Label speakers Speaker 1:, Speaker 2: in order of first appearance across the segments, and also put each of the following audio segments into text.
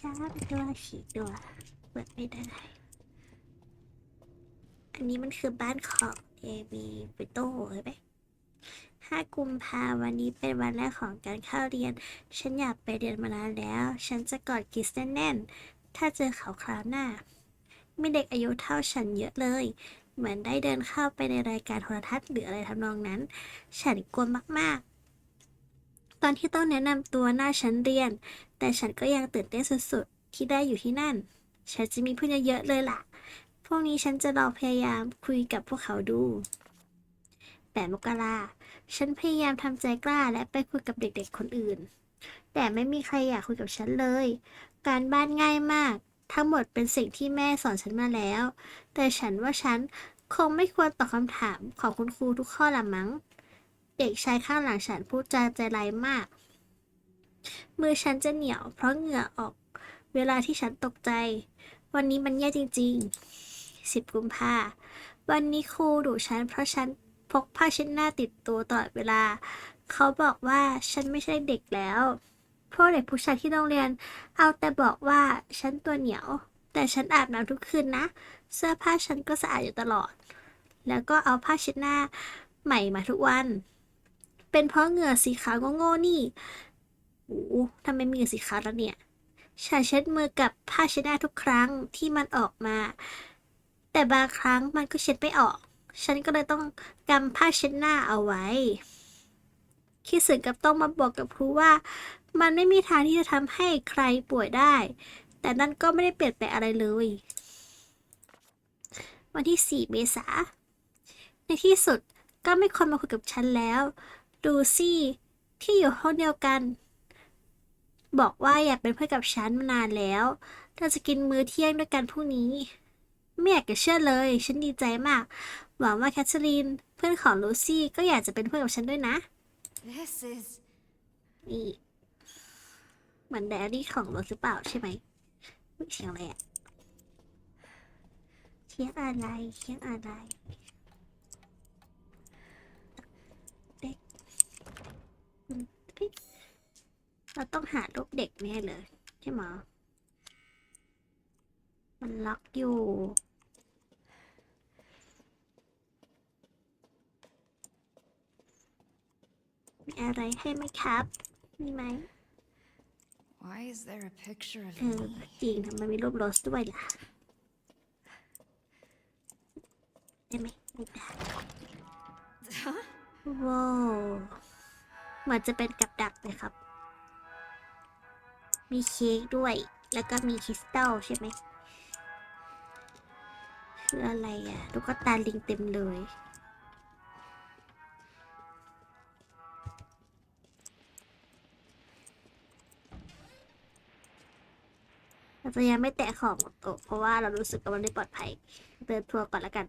Speaker 1: สามตัวสี่ตัวเปิดไม่ได้ อันนี้มันคือบ้านของเอมีปิโต้เห็นไหมห้ากุมภาวันนี้เป็นวันแรกของการเข้าเรียน ฉันอยากไปเรียนมานานแล้ว ฉันจะกอดกิสแน่นๆ ถ้าเจอเขาคราวหน้า มีเด็กอายุเท่าฉันเยอะเลย เหมือนได้เดินเข้าไปในรายการโทรทัศน์หรืออะไรทำนองนั้น ฉันกลัวมากๆ ตอนที่ต้องแนะนำตัวหน้าชั้นเรียน แต่ฉันก็ยังตื่นเต้นสุดๆ ที่ได้อยู่ที่นั่น ฉันจะมีเพื่อนเยอะๆเลยล่ะ พวกนี้ฉันจะลองพยายามคุยกับพวกเขาดูแต่มกราฉันพยายามทำใจกล้าและไปคุยกับเด็กๆคนอื่น แต่ไม่มีใครอยากคุยกับฉันเลย การบ้านง่ายมาก ทั้งหมดเป็นสิ่งที่แม่สอนฉันมาแล้ว แต่ฉันว่าฉันคงไม่ควรตอบคำถามของคุณครูทุกข้อละมั้ง เด็กชายข้างหลังฉันพูดจาใจร้ายมาก มือฉันจะเหนียว เพราะเหงื่อออกเวลาที่ฉันตกใจ วันนี้มันแย่จริง ๆ 10 กุมภาวันนี้ครูดุฉันเพราะฉันพกผ้าเช็ดหน้าติดตัวตลอดเวลา เขาบอกว่าฉันไม่ใช่เด็กแล้วพวกเด็กผู้ชายที่โรงเรียน เอาแต่บอกว่าฉันตัวเหนียว แต่ฉันอาบน้ำทุกคืนนะ เสื้อผ้าฉันก็สะอาดอยู่ตลอด แล้วก็เอาผ้าเช็ดหน้าใหม่มาทุกวัน เป็นเพราะเหงื่อสีขาวโง่ๆนี่โอ้ทำไมมีเหงื่อสีขาวแล้วเนี่ยฉันเช็ดมือกับผ้าเช็ดหน้าทุกครั้งที่มันออกมา แต่บางครั้งมันก็เช็ดไม่ออก ฉันก็เลยต้องกำผ้าเช็ดหน้าเอาไว้ คิดสึกกับต้องมาบอกกับครูว่า มันไม่มีทางที่จะทำให้ใครป่วยได้ แต่นั่นก็ไม่ได้เปลี่ยนแปลงอะไรเลย วันที่ 4 เมษาในที่สุดก็ไม่คนมาคุยกับฉันแล้ว ดูซี่ที่อยู่ห้องเดียวกัน บอกว่าอยากเป็นเพื่อนกับฉันมานานแล้วเราจะกินมื้อเที่ยงด้วยกันพรุ่งนี้ ไม่อยากจะเชื่อเลย ฉันดีใจมาก หวังว่าแคทเธอรีน เพื่อนของลูซี่ก็อยากจะเป็นเพื่อนกับฉันด้วยนะ
Speaker 2: This is
Speaker 1: นี่เหมือนไดอารี่ของรถหรือเปล่าใช่ไหมอุ๊ยเสียงอะไรอะเสียงอะไรเสียงอะไร เด็กอืมเฮ้ย เราต้องหารูปเด็กแน่เลย ใช่ไหมะมันล็อกอยู่มีอะไรให้ไหมครับ มีไหม
Speaker 2: why is there a picture of
Speaker 1: เออ
Speaker 2: me?
Speaker 1: จริงทำไมมีรูปโรสด้วยล่ะ ได้ไหมไม่ได้
Speaker 2: Huh?
Speaker 1: ว้าวเหมือนจะเป็นกับดักเลยครับ มีเค้กด้วย แล้วก็มีคริสตัลใช่ไหมคืออะไรอะลูกตาลิงเต็มเลย เราจะยังไม่แตะของโต๊ะเพราะว่าเรารู้สึกว่ามันไม่ปลอดภัย เดินทัวร์ก่อนแล้วกัน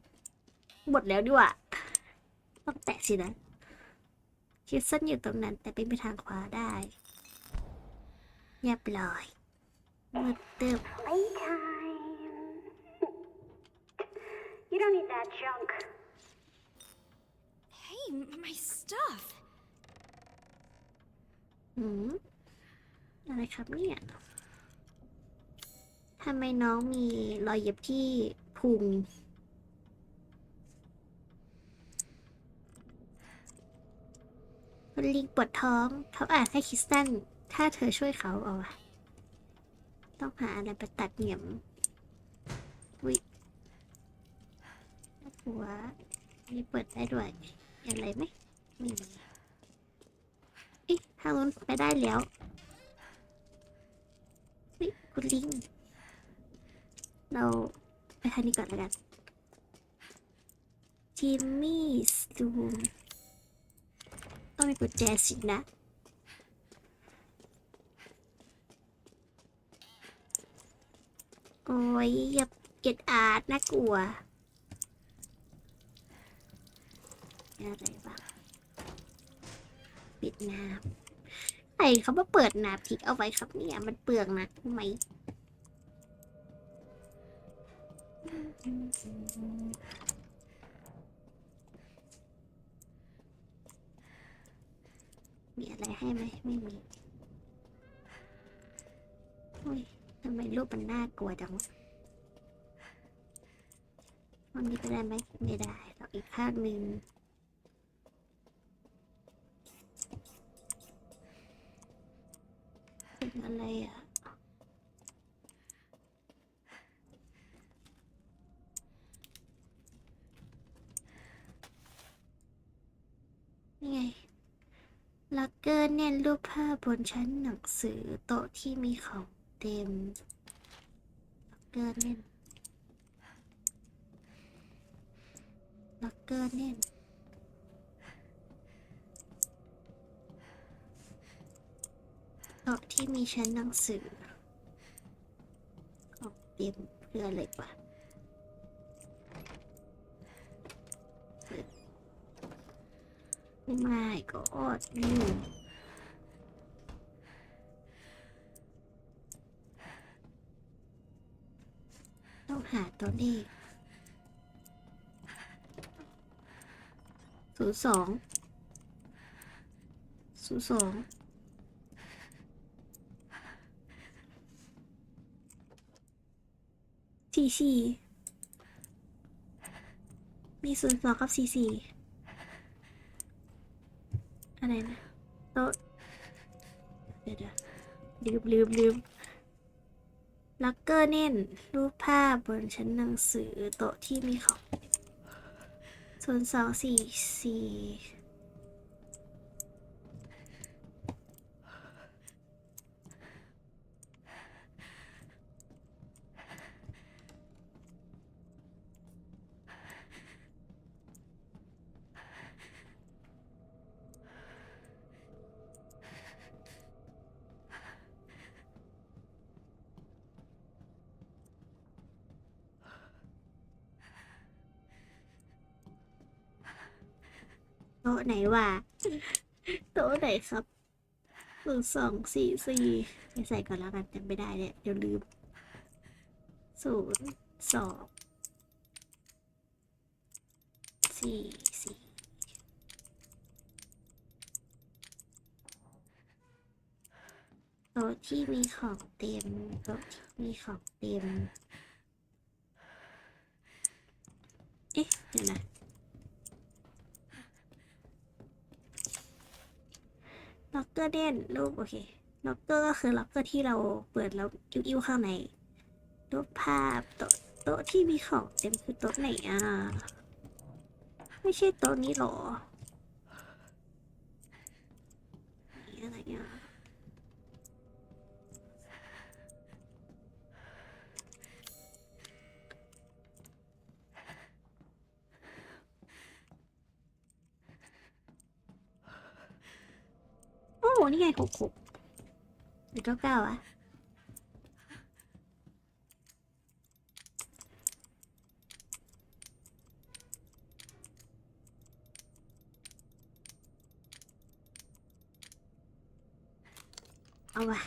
Speaker 1: หมดแล้วดีกว่าต้องแตะสินะคิดสั้นอยู่ตรงนั้นแต่เป็นไปทางขวาได้ เรียบร้อยมืดตึบ
Speaker 3: Playtime. you don't need that junk.
Speaker 2: Hey, my stuff.
Speaker 1: หืมอะไรครับเนี่ยทำไมน้องมีรอยเย็บที่พุง คุณลิงปวดท้องเขาอาจให้คริสตัน ถ้าเธอช่วยเขาเอาอะต้องหาอะไรไปตัดเหนี่ยมวิหัวนี่เปิดได้ด้วยอะไรไหมไม่มีอ๊ะทางนู้นไปได้แล้ววิคุณลิง เราไปทางนี้ก่อนแล้วกันจิมมี่สตูมต้องมีกุญแจสินะ โอ้ยอย่าเก็ดอาร์ตน่ากลัวอะไรบ้างปิดน้ำไอ้เขามาเปิดน้ำทิ้งเอาไว้ครับเนี่ย มันเปลืองนะทำไมมีอะไรให้ไหมไม่มีโอ้ย ทำไมรูปมันน่ากลัวจังวันนี้ไปได้ไหมไม่ได้เราอีกข้างหนึ่งเป็นอะไรอะนี่ไงลักเกอร์เน้นรูปภาพบนชั้นหนังสือโต๊ะที่มีของ เต็มลักเกอร์เน้นลักเกอร์เน้นโต๊ะที่มีชั้นหนังสือของเต็มเพื่ออะไรวะไม่ก็อดอยู่ หาตัวเลขศูนย์สองศูนย์สองสี่สี่มีศูนย์สองกับสี่สี่อะไรนะโต๊ะเดี๋ยวเดี๋ยวลืมลืมลืม ลักเกอร์เน้นรูปภาพบนชั้นหนังสือโต๊ะที่มีของศูนสองสี่สี่ โต๊ะไหนวะโต๊ะไหนครับศูนย์สองสี่สี่ไปใส่ก่อนแล้วกันจำไม่ได้เนี่ยเดี๋ยวลืมศูนย์สองสี่สี่โต๊ะที่มีของเต็มโต๊ะที่มีของเต็ม เอ๊ะ เดี๋ยวนะ ล็ อกเกอร์เด่นรูปโอเคล็อกเกอร์ก็คือล็อกเกอร์ที่เราเปิดแล้วอิ้วๆข้างในรูปภาพโต๊ะโต๊ะที่มีของเต็มคือโต๊ะไหนอะ ไม่ใช่โต๊ะนี้หรอ โอนี่ไงหกหกหรือเก้าเก้าอะเอาวะ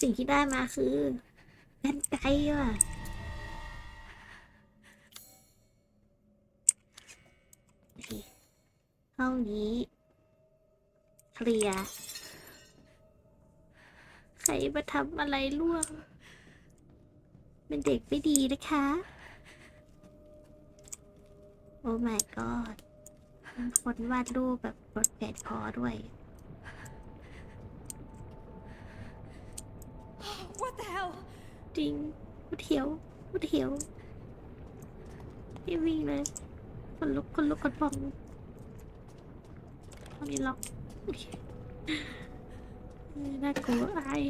Speaker 1: สิ่งที่ได้มาคือกันไกลว่ะเคห้องนี้ ลียร์ใครมาทำอะไรล่วง เป็นเด็กไม่ดีนะคะ โอ้ my god มีคนวาดรูปแบบรถแปดคอด้วย
Speaker 2: What the hell?
Speaker 1: จริงผู้เถียวผู้เถียวไม่วิ่งเลยคนลุกคนลุกคนพองเขามีล็อก โอเคเออน่ากลัวอาย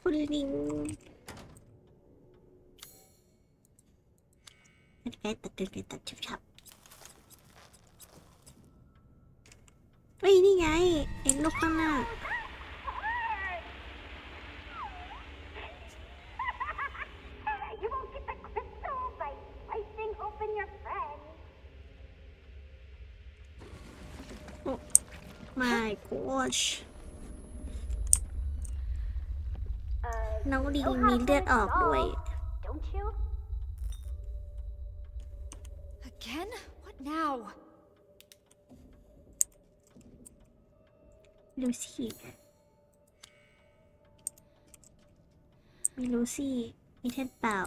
Speaker 1: คุณ my gosh น้องลีมีเลือดออกด้วย
Speaker 2: Again? What now?
Speaker 1: ลูซี่มีลูซี่มีเทนเปล่า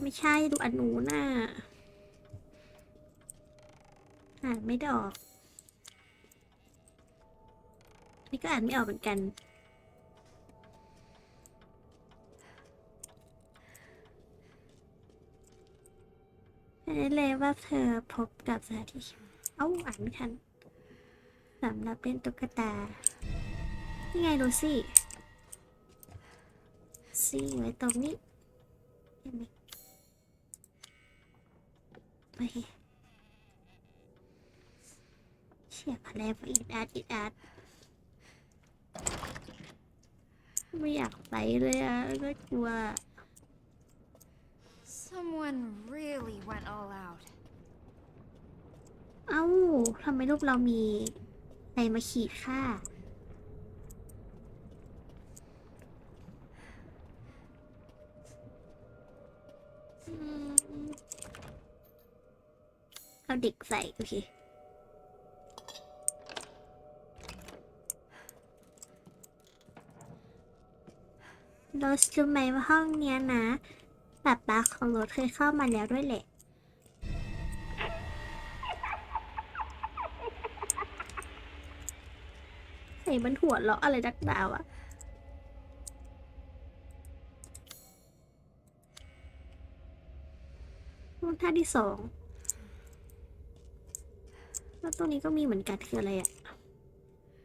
Speaker 1: ไม่ใช่ดูอนูหน้าอ่านไม่ดอก นี่ก็อ่านไม่ออกเหมือนกันเห็นเลยว่าเธอพบกับสถานที่เอ้าอ่านไม่ทันสำหรับเล่นตุ๊กตา นี่ไงดูสิซี่ไว้ตรงนี้ไหมโอเชียบอะไรวะอีดอาร์ตอีดอาร์ต ไม่อยากไปเลยอะก็กลัว
Speaker 2: Someone really went all out.
Speaker 1: เอ้าทำไมรูปเรามีอะไรมาขีดค่าอืมเอาเด็กใส่ โอเค รสรู้ไหมว่าห้องเนี้ยนะป๊าป๊าของรสเคยเข้ามาแล้วด้วยแหละใส่มันหัวเราะอะไรดักดาวอะท่าที่สองแล้วตรงนี้ก็มีเหมือนกันคืออะไรอะ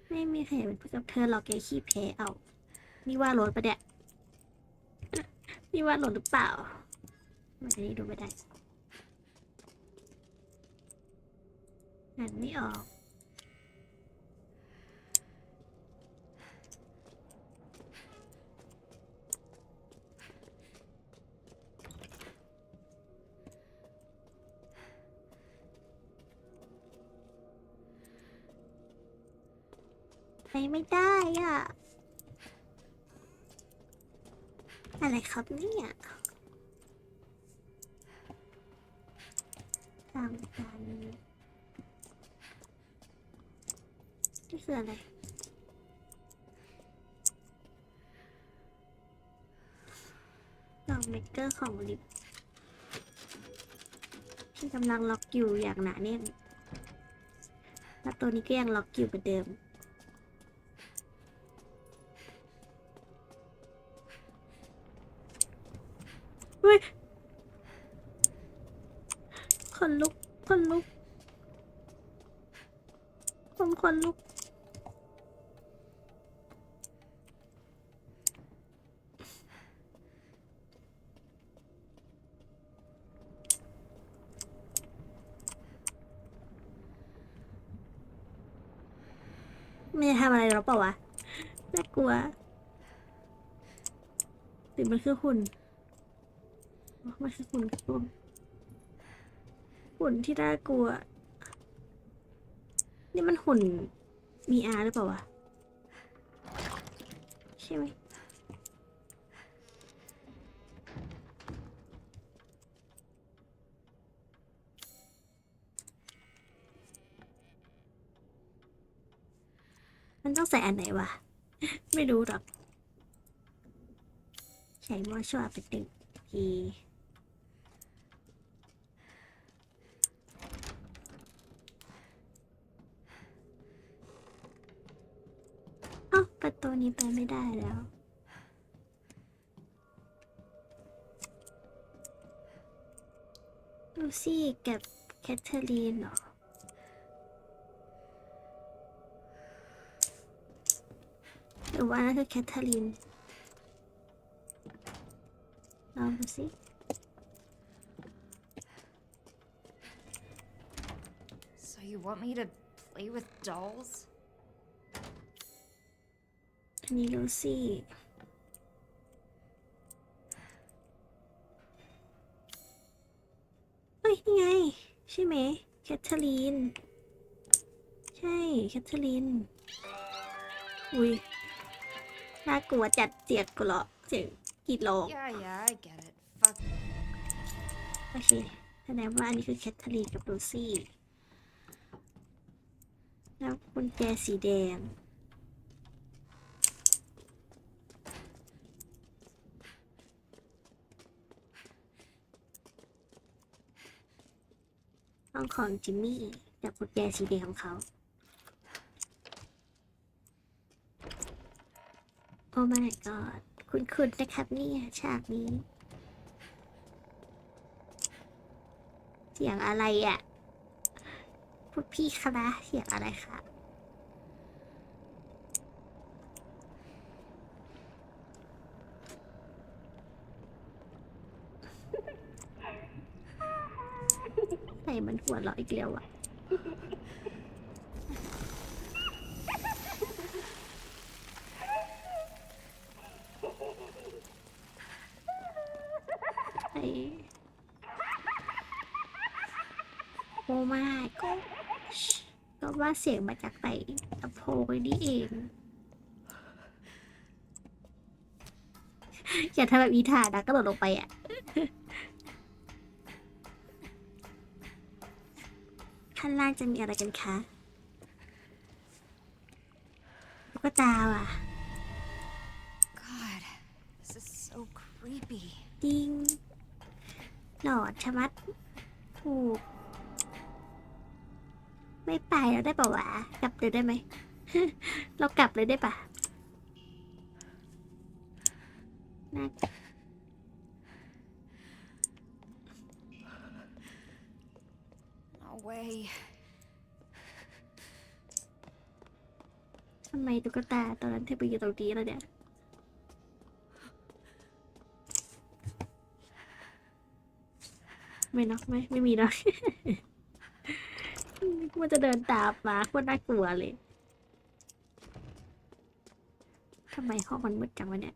Speaker 1: ไม่มีใครเป็นเพื่อนกับเธอหรอกแกขี้แพ้เอา นี่ว่าโหลดปะเนี่ย นี่ว่าหลดหรือเปล่า มันอันนี้ดูไม่ได้อ่านไม่ออก ไปไม่ได้อะ อะไรครับเนี่ยตามกันนี่คืออะไรดอกเมกเกอร์ของลิปที่กำลังล็อกอยู่อย่างหนาแน่นแล้วตัวนี้ก็ยังล็อกอยู่เหมือนเดิม เฮ้ยคนลุกคนลุกคนคนลุกไม่ได้ทำอะไรหรอเปล่าวะ น่ากลัวหรือมันคือหุ่น มันคือหุ่นกลมหุ่นที่น่ากลัว นี่มันหุ่นมีอาหรือเปล่าวะ ใช่ไหมมันต้องใส่อันไหนวะ ไม่รู้หรอกใช้มอชัวเป็นหนึ่งที เอ้า ประตูนี้ไปไม่ได้แล้ว ลูซี่กับแคทเธอรีนเหรอ หรือว่านั่นคือแคทเธอรีนลองดูสิ
Speaker 2: So you want me to play with dolls?
Speaker 1: อันนี้ลูซี่เฮ้ย นี่ไง ใช่ไหมแคทเธอรีน ใช่ แคทเธอรีน อุ้ย น่ากลัวจัดเจียกกูเหรอเสียงกรีดร้อง
Speaker 2: Yeah, yeah, I get it. Fuck.
Speaker 1: โอเคแสดงว่าอันนี้คือแคทเธอรีนกับลูซี่ แล้วกุญแจสีแดง ห้องของจิมมี่จากกุญแจสีแดงของเขาโอ้ my god คุณคุณนะครับนี่ฉากนี้ เสียงอะไรอะ่ะพวกพี่คะเสียงอะไรคะใส่มัน หัวเราะอีกแล้วอะไอ้โอ้ม่ก็ก็ว่าเสียงมาจากไหนลำโพงไอ้นี่เอง อย่าทำแบบอีถานะก็โดดลงไปอะ จะมีอะไรกันคะตุ๊กตาว่ะ
Speaker 2: God, this is so creepy.
Speaker 1: จริงหลอดชะมัดถูก ไม่ไปแล้วได้ปะวะ กลับเลยได้ไหม เรากลับเลยได้ปะน่า
Speaker 2: No way.
Speaker 1: ทำไมตุ๊กตาตอนนั้นเธอไปอยู่ตรงนี้แล้วเนี่ย ไม่นอะไม่ไม่มีนอะมันจะเดินตามมาโคตรน่ากลัวเลยทำไมห้องมันมืดจังวะเนี่ย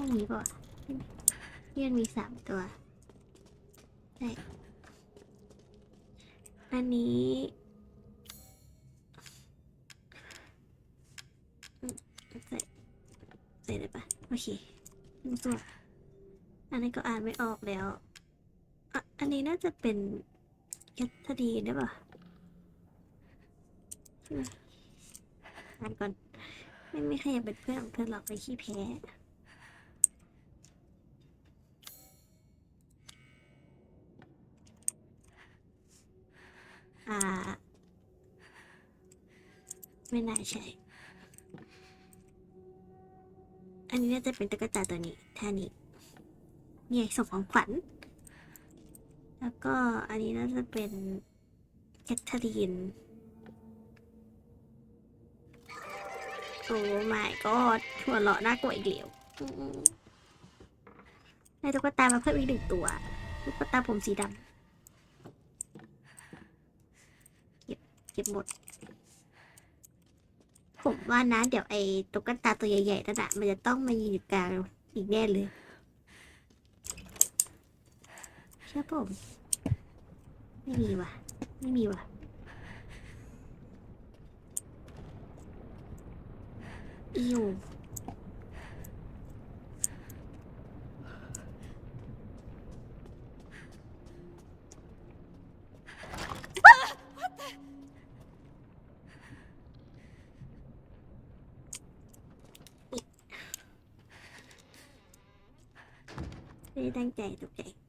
Speaker 1: ห้องนี้ป่ะนี่มันมีสามตัวใช่อันนี้ใส่ใส่ได้ปะโอเคหนึ่งตัว อันนี้ก็อ่านไม่ออกแล้วอะอันนี้น่าจะเป็นแคทดีได้ปะไหมอ่านก่อน ไม่มีใครอยากเป็นเพื่อนของเธอหรอกไปขี้แพ้ อ่า ไม่น่าใช่ อันนี้น่าจะเป็นตุ๊กตาตัวนี้ท่านี้เนี่ยส่งของขวัญ แล้วก็อันนี้น่าจะเป็นแคทเธอรีน โอ้ my god หัวเราะน่ากลัวอีกแล้วได้ตุ๊กตามาเพิ่มอีกหนึ่งตัวตุ๊กตาผมสีดำ เก็บหมด ผมว่านะ เดี๋ยวไอ้ตุ๊กตาตัวใหญ่ๆนั่นอะมันจะต้องมายืนอยู่กลางอีกแน่เลยเชื่อผม ไม่มีว่ะ ไม่มีว่ะอิว ไม่ได้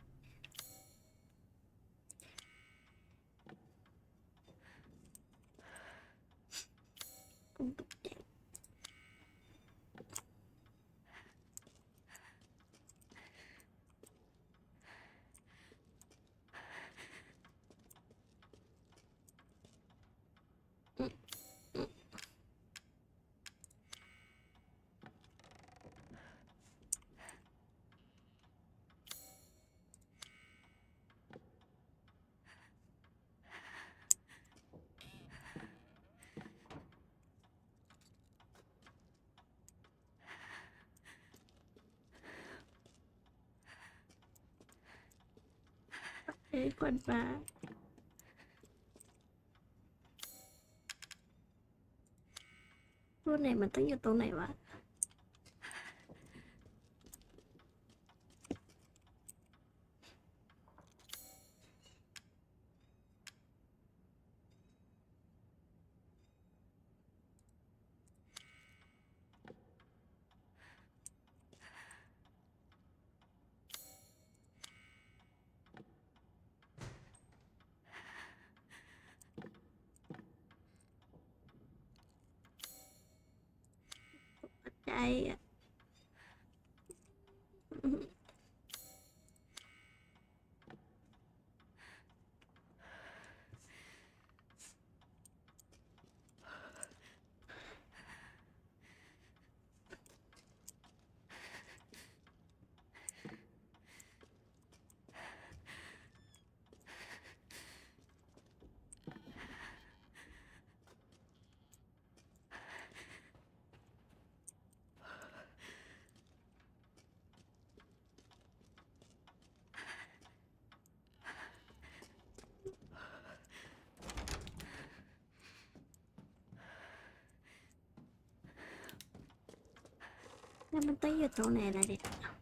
Speaker 1: เฮ้ยควันฟ้ารูไหนมันต้องอยู่ตรงไหนวะ ใมันต้องอยู่ตรงไหนล่ะเนี่ยดูสิ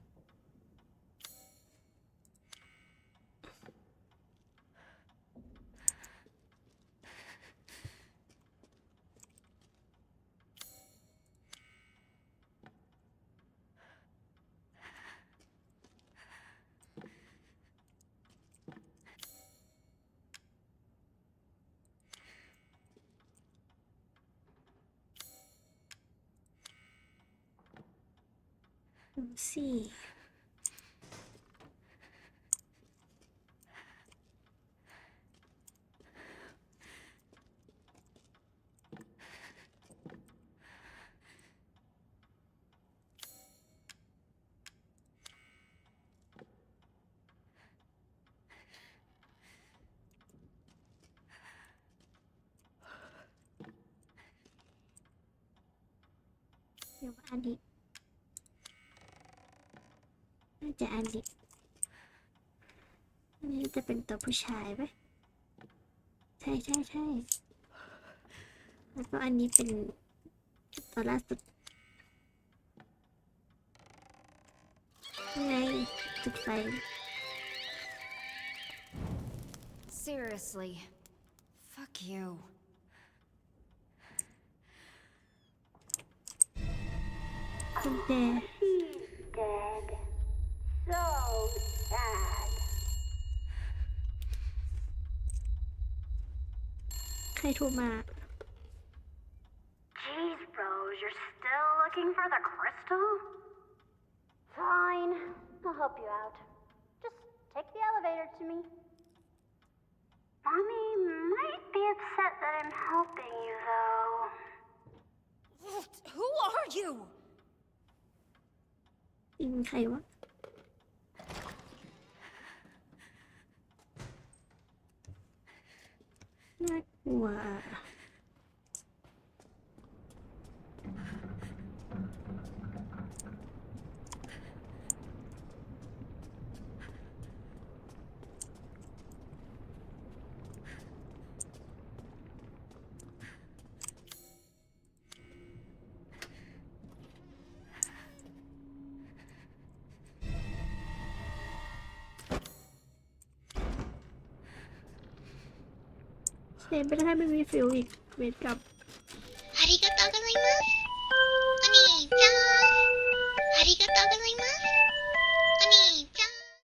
Speaker 1: เดี๋ยวอันนี้ น่า จะอันนี้อันนี้จะเป็นตัวผู้ชายไหมใช่ใช่ใช่แล้วก็อันนี้เป็นตัวล่าสุดไงจุดไฟ
Speaker 2: Seriously. Fuck you.
Speaker 1: กุญแจ
Speaker 3: He's dead. So sad.
Speaker 1: ใครโทรมา
Speaker 3: Jeez, Rose, you're still looking for the crystal? Fine, I'll help you out. Just take the elevator to me. Mommy might be upset that I'm helping you, though.
Speaker 2: Who are you?
Speaker 1: อินใครวะ น่ากลัว เซนไปได้ไม่มีฟิลอีก เวทกับ